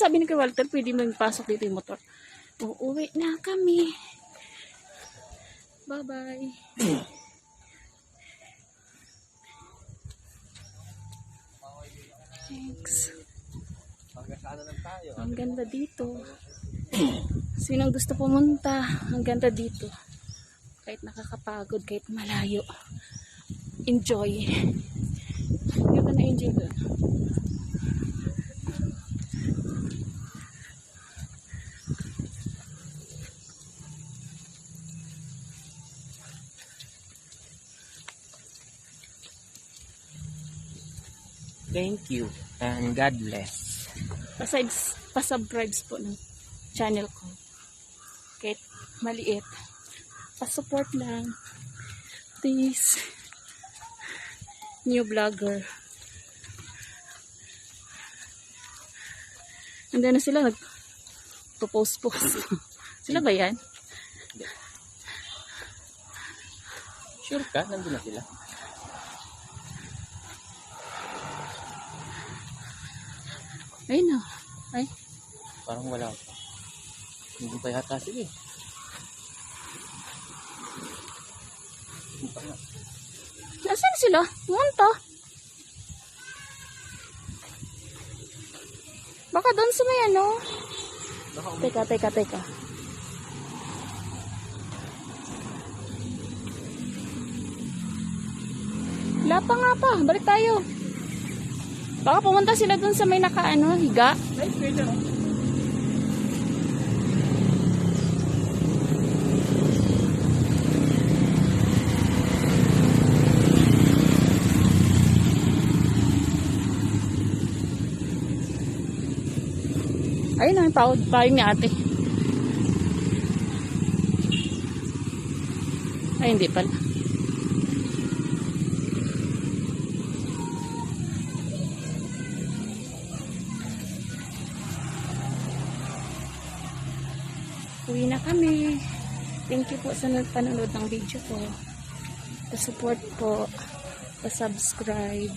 sabi ni Kuya Walter, pwede mo pasok dito yung motor. Uuwi na kami. Bye-bye. Thanks. Ang ganda dito. Sinong gusto pumunta? Ang ganda dito. Kahit nakakapagod, kahit malayo. Enjoy. Hindi ka na-enjoy doon. Thank you and God bless. Besides, pasubscribes po ng channel ko. Kahit maliit. Pasupport lang. Please. New vlogger. Andun na sila nag post post sila ba yan? Sure ka? Nandun na sila. Ayun na. Ay, Parang wala pa. Hindi pa yata sila eh. Nasaan sila? Munta. Baka doon sa may ano. Teka, teka, teka. Wala pa nga pa. Balik tayo. Baka pumunta sila doon sa may nakaano, higa. Ayun ang tawag payong ni ate. Ay, hindi pala. Uwi na kami. Thank you po sa nagpanonood ng video ko. Pa-support po. Pa-subscribe.